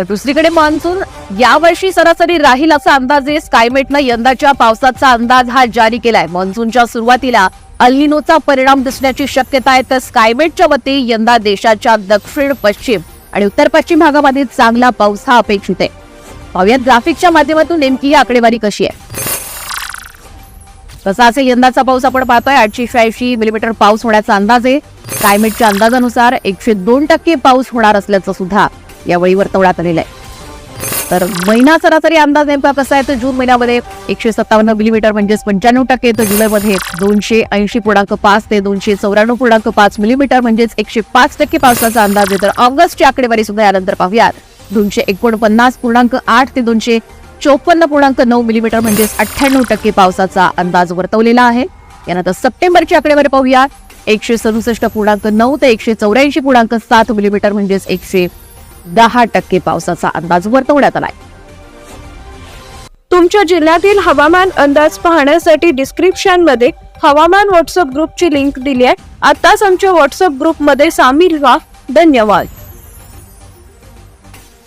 तर दुसरीकडे मान्सून यावर्षी सरासरी राहील असा अंदाज आहे. स्कायमेटनं यंदाच्या पावसाचा अंदाज हा जारी केलाय. मान्सूनच्या सुरुवातीला अल्निनोचा परिणाम दिसण्याची शक्यता आहे. तर स्कायमेटच्या वती यंदा देशाच्या दक्षिण पश्चिम आणि उत्तर पश्चिम भागामध्ये चांगला पाऊस हा अपेक्षित आहे. पाहुयात ग्राफिकच्या माध्यमातून नेमकी ही आकडेवारी कशी आहे. तसा असे यंदाचा पाऊस आपण पाहतोय. आठशे शहाऐंशी मिलीमीटर पाऊस होण्याचा अंदाज आहे. क्लायमेटच्या अंदाजानुसार एकशे दोन टक्के पाऊस होणार असल्याचं सुद्धा यावेळी वर्तवण्यात आलेलं आहे. तर महिना सरासरी अंदाज नेमका कसा आहे? तर जून महिन्यामध्ये एकशे सत्तावन्न मिलीमीटर म्हणजेच पंच्याण्णव टक्के तर जुलैमध्ये दोनशे ऐंशी पूर्णांक पाच ते दोनशे चौऱ्याण्णव पूर्णांक पाच मिलीमीटर म्हणजेच एकशे पाच टक्के पावसाचा अंदाज आहे. तर ऑगस्टची आकडेवारी सुद्धा यानंतर पाहूयात. दोनशे एकोणपन्नास पूर्णांक आठ ते दोनशे चोपन्न पूर्णांक नऊ मिलीमीटर म्हणजेच अठ्ठ्याण्णव टक्के पावसाचा अंदाज वर्तवलेला आहे. यानंतर सप्टेंबरची आकडेवारी पाहूया एकशे सदुसष्ट पूर्णांक नऊ ते एकशे चौऱ्याऐंशी पूर्णांक सात मिलीमीटर म्हणजेच एकशे दहा टक्के पावसाचा अंदाज वर्तवण्यात आलाय. तुमच्या जिल्ह्यातील हवामान अंदाज पाहण्यासाठी डिस्क्रिप्शनमध्ये हवामान व्हॉट्सअप ग्रुपची लिंक दिली आहे. आताच आमच्या व्हॉट्सअप ग्रुपमध्ये सामील व्हा. धन्यवाद.